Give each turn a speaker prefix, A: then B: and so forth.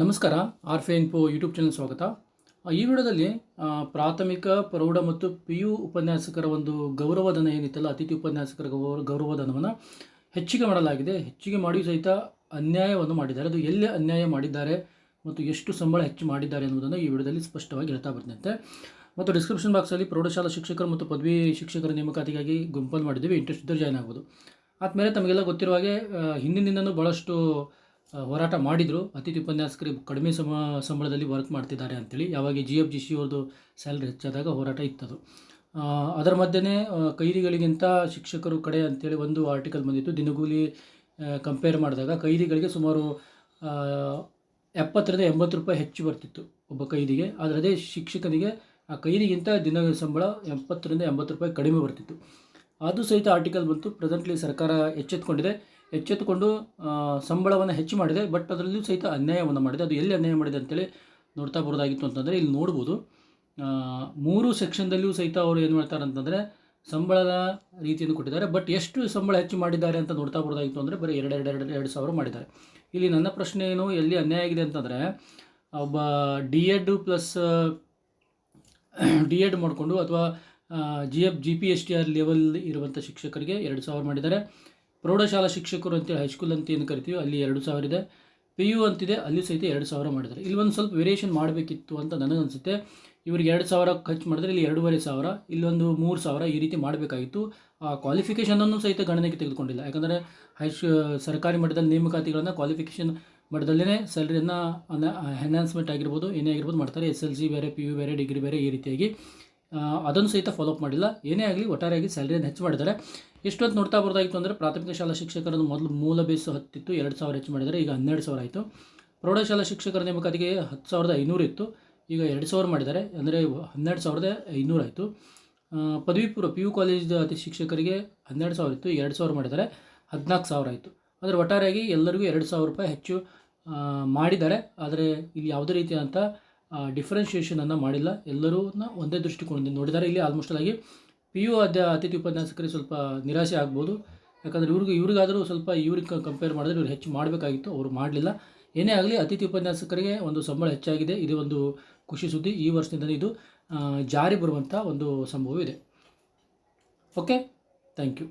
A: ನಮಸ್ಕಾರ, ಆರ್ ಫೆ info YouTube channel ಸ್ವಾಗತ. ಈ ವಿಡಿಯೋದಲ್ಲಿ ಪ್ರಾಥಮಿಕ ಪ್ರೌಢ ಮತ್ತು ಪಿ ಯು ಉಪನ್ಯಾಸಕರ ಒಂದು ಗೌರವಧನ ಏನಿತ್ತಲ್ಲ, ಅತಿಥಿ ಉಪನ್ಯಾಸಕರ ಗೌರ, ಗೌರವಧನವನ್ನು ಹೆಚ್ಚಿಗೆ ಮಾಡಲಾಗಿದೆ. ಹೆಚ್ಚಿಗೆ ಮಾಡಿ ಸಹಿತ ಅನ್ಯಾಯವನ್ನು ಮಾಡಿದ್ದಾರೆ. ಅದು ಎಲ್ಲಿ ಅನ್ಯಾಯ ಮಾಡಿದ್ದಾರೆ ಮತ್ತು ಎಷ್ಟು ಸಂಬಳ ಹೆಚ್ಚು ಮಾಡಿದ್ದಾರೆ ಎನ್ನುವುದನ್ನು ಈ ವಿಡಿಯೋದಲ್ಲಿ ಸ್ಪಷ್ಟವಾಗಿ ಹೇಳ್ತಾ ಬರ್ತಿದ್ದೆ ಮತ್ತು ಡಿಸ್ಕ್ರಿಪ್ಷನ್ ಬಾಕ್ಸಲ್ಲಿ ಪ್ರೌಢಶಾಲಾ ಶಿಕ್ಷಕರು ಮತ್ತು ಪದವಿ ಶಿಕ್ಷಕರ ನೇಮಕಾತಿಗಾಗಿ ಗುಂಪನ್ನು ಮಾಡಿದ್ದೀವಿ. ಇಂಟ್ರೆಸ್ಟ್ ಇದ್ದರೆ ಜಾಯ್ನ್ ಆಗ್ಬೋದು. ಆದಮೇಲೆ ತಮಗೆಲ್ಲ ಗೊತ್ತಿರುವ ಹಾಗೆ ಹಿಂದಿನಿಂದನೂ ಭಾಳಷ್ಟು ಹೋರಾಟ ಮಾಡಿದರು. ಅತಿಥಿ ಉಪನ್ಯಾಸಕರಿಗೆ ಕಡಿಮೆ ಸಮ, ಸಂಬಳದಲ್ಲಿ ವರ್ಕ್ ಮಾಡ್ತಿದ್ದಾರೆ ಅಂತೇಳಿ ಯಾವಾಗ ಜಿ ಎಫ್ ಜಿ ಸಿ ಅವ್ರದ್ದು ಸ್ಯಾಲ್ರಿ ಹೆಚ್ಚಾದಾಗ ಹೋರಾಟ ಇತ್ತದು. ಅದರ ಮಧ್ಯೆ ಕೈದಿಗಳಿಗಿಂತ ಶಿಕ್ಷಕರು ಕಡೆ ಅಂತೇಳಿ ಒಂದು ಆರ್ಟಿಕಲ್ ಬಂದಿತ್ತು. ದಿನಗೂಲಿ ಕಂಪೇರ್ ಮಾಡಿದಾಗ ಕೈದಿಗಳಿಗೆ ಸುಮಾರು ಎಪ್ಪತ್ತರಿಂದ ಎಂಬತ್ತು ರೂಪಾಯಿ ಹೆಚ್ಚು ಬರ್ತಿತ್ತು ಒಬ್ಬ ಕೈದಿಗೆ. ಆದರೆ ಅದೇ ಶಿಕ್ಷಕನಿಗೆ ಆ ಕೈದಿಗಿಂತ ದಿನ ಸಂಬಳ ಎಪ್ಪತ್ತರಿಂದ ಎಂಬತ್ತು ರೂಪಾಯಿ ಕಡಿಮೆ ಬರ್ತಿತ್ತು. ಅದು ಸಹಿತ ಆರ್ಟಿಕಲ್ ಬಂತು. ಪ್ರೆಸೆಂಟ್ಲಿ ಸರ್ಕಾರ ಎಚ್ಚೆತ್ತುಕೊಂಡಿದೆ ಎಚ್ಚೆತ್ತುಕೊಂಡು ಸಂಬಳವನ್ನು ಹೆಚ್ಚು ಮಾಡಿದೆ. ಬಟ್ ಅದರಲ್ಲೂ ಸಹಿತ ಅನ್ಯಾಯವನ್ನು ಮಾಡಿದೆ. ಅದು ಎಲ್ಲಿ ಅನ್ಯಾಯ ಮಾಡಿದೆ ಅಂತೇಳಿ ನೋಡ್ತಾ ಬರೋದಾಗಿತ್ತು ಅಂತಂದರೆ ಇಲ್ಲಿ ನೋಡ್ಬೋದು. ಮೂರು ಸೆಕ್ಷನ್ದಲ್ಲಿಯೂ ಸಹಿತ ಅವರು ಏನು ಮಾಡ್ತಾರೆ ಅಂತಂದರೆ ಸಂಬಳದ ರೀತಿಯನ್ನು ಕೊಟ್ಟಿದ್ದಾರೆ. ಬಟ್ ಎಷ್ಟು ಸಂಬಳ ಹೆಚ್ಚು ಮಾಡಿದ್ದಾರೆ ಅಂತ ನೋಡ್ತಾ ಬರೋದಾಗಿತ್ತು ಅಂದರೆ ಬರೀ ಎರಡು ಎರಡು ಎರಡು ಎರಡು ಸಾವಿರ ಮಾಡಿದ್ದಾರೆ. ಇಲ್ಲಿ ನನ್ನ ಪ್ರಶ್ನೆ ಏನು? ಎಲ್ಲಿ ಅನ್ಯಾಯ ಆಗಿದೆ ಅಂತಂದರೆ ಒಬ್ಬ D Ed plus D Ed ಮಾಡಿಕೊಂಡು ಅಥವಾ G F G P S T R level ಇರುವಂಥ ಶಿಕ್ಷಕರಿಗೆ ಎರಡು ಸಾವಿರ ಮಾಡಿದ್ದಾರೆ. ಪ್ರೌಢಶಾಲಾ ಶಿಕ್ಷಕರು ಅಂತೇಳಿ ಹೈಸ್ಕೂಲ್ ಅಂತ ಏನು ಕರಿತೀವಿ, ಅಲ್ಲಿ ಎರಡು ಸಾವಿರ ಇದೆ. ಪಿ ಯು ಅಂತಿದೆ, ಅಲ್ಲಿ ಸಹಿತ ಎರಡು ಸಾವಿರ ಮಾಡಿದ್ದಾರೆ. ಇಲ್ಲಿ ಒಂದು ಸ್ವಲ್ಪ ವೇರಿಯೇಷನ್ ಮಾಡಬೇಕಿತ್ತು ಅಂತ ನನಗನ್ಸುತ್ತೆ ಇವ್ರಿಗೆ ಎರಡು ಸಾವಿರ ಖರ್ಚು ಮಾಡಿದ್ರೆ ಇಲ್ಲಿ ಎರಡೂವರೆ ಸಾವಿರ ಇಲ್ಲೊಂದು ಮೂರು ಸಾವಿರ ಈ ರೀತಿ ಮಾಡಬೇಕಾಗಿತ್ತು. ಆ ಕ್ವಾಲಿಫಿಕೇಷನನ್ನು ಸಹಿತ ಗಣನೆಗೆ ತೆಗೆದುಕೊಂಡಿಲ್ಲ. ಯಾಕಂದರೆ ಹೈಶ್ ಸರ್ಕಾರಿ ಮಟ್ಟದಲ್ಲಿ ನೇಮಕಾತಿಗಳನ್ನು ಕ್ವಾಲಿಫಿಕೇಷನ್ ಮಟ್ಟದಲ್ಲೇ ಸ್ಯಾಲ್ರಿಯನ್ನು ಎನ್ಹಾನ್ಸ್ಮೆಂಟ್ ಆಗಿರ್ಬೋದು, ಏನೇ ಆಗಿರ್ಬೋದು ಮಾಡ್ತಾರೆ. ಎಸ್ ಎಲ್ ಸಿ ಬೇರೆ ಪಿ ಯು ಬೇರೆ ಡಿಗ್ರಿ ಬೇರೆ ಈ ರೀತಿಯಾಗಿ. ಅದನ್ನು ಸಹಿತ ಫಾಲೋಅಪ್ ಮಾಡಿಲ್ಲ. ಏನೇ ಆಗಲಿ ಒಟ್ಟಾರೆಯಾಗಿ ಸ್ಯಾಲ್ರಿಯನ್ನು ಹೆಚ್ಚು ಮಾಡಿದ್ದಾರೆ. ಎಷ್ಟು ಅಂತ ನೋಡ್ತಾ ಬರೋದಾಗಿತ್ತು ಅಂದರೆ ಪ್ರಾಥಮಿಕ ಶಾಲಾ ಶಿಕ್ಷಕರನ್ನು ಮೊದಲು ಮೂಲ ಬೇಸು ಹತ್ತಿತ್ತು. ಎರಡು ಸಾವಿರ ಹೆಚ್ಚು ಮಾಡಿದ್ದಾರೆ. ಈಗ ಹನ್ನೆರಡು ಸಾವಿರ ಆಯಿತು. ಪ್ರೌಢಶಾಲಾ ಶಿಕ್ಷಕರ ನೇಮಕಾತಿಗೆ ಹತ್ತು ಸಾವಿರದ ಐನೂರು ಇತ್ತು. ಈಗ ಎರಡು ಸಾವಿರ ಮಾಡಿದ್ದಾರೆ. ಅಂದರೆ ಹನ್ನೆರಡು ಸಾವಿರದ ಐನೂರು ಆಯಿತು. ಆ, ಪದವಿ ಪೂರ್ವ ಪಿ ಯು ಕಾಲೇಜ್ ಅತಿ ಶಿಕ್ಷಕರಿಗೆ ಹನ್ನೆರಡು ಸಾವಿರ ಇತ್ತು. ಎರಡು ಸಾವಿರ ಮಾಡಿದ್ದಾರೆ. ಹದಿನಾಲ್ಕು ಸಾವಿರ ಆಯಿತು. ಅಂದರೆ ಒಟ್ಟಾರೆಯಾಗಿ ಎಲ್ಲರಿಗೂ ಎರಡು ಸಾವಿರ ರೂಪಾಯಿ ಹೆಚ್ಚು ಮಾಡಿದ್ದಾರೆ. ಆದರೆ ಇಲ್ಲಿ ಯಾವುದೇ ರೀತಿಯಾದಂಥ ಡಿಫ್ರೆನ್ಷಿಯೇಷನನ್ನು ಮಾಡಿಲ್ಲ. ಎಲ್ಲರೂ ಒಂದೇ ದೃಷ್ಟಿಕೋನದಿಂದ ನೋಡಿದ್ದಾರೆ ಇಲ್ಲಿ ಆಲ್ಮೋಸ್ಟ್ ಆಗಿ ಪಿ ಯು ಅದ, ಅತಿಥಿ ಉಪನ್ಯಾಸಕರಿಗೆ ಸ್ವಲ್ಪ ನಿರಾಶೆ ಆಗ್ಬೋದು. ಯಾಕಂದರೆ ಇವ್ರಿಗೆ, ಇವ್ರಿಗಾದರೂ ಸ್ವಲ್ಪ ಇವ್ರಿಗೆ ಕಂಪೇರ್ ಮಾಡಿದ್ರೆ ಇವ್ರು ಹೆಚ್ಚು ಮಾಡಬೇಕಾಗಿತ್ತು. ಅವರು ಮಾಡಲಿಲ್ಲ. ಏನೇ ಆಗಲಿ ಅತಿಥಿ ಉಪನ್ಯಾಸಕರಿಗೆ ಒಂದು ಸಂಬಳ ಹೆಚ್ಚಾಗಿದೆ. ಇದು ಒಂದು ಖುಷಿ ಸುದ್ದಿ ಈ ವರ್ಷದಿಂದ ಇದು ಜಾರಿ ಬರುವಂಥ ಒಂದು ಸಂಭವವಿದೆ. Okay thank you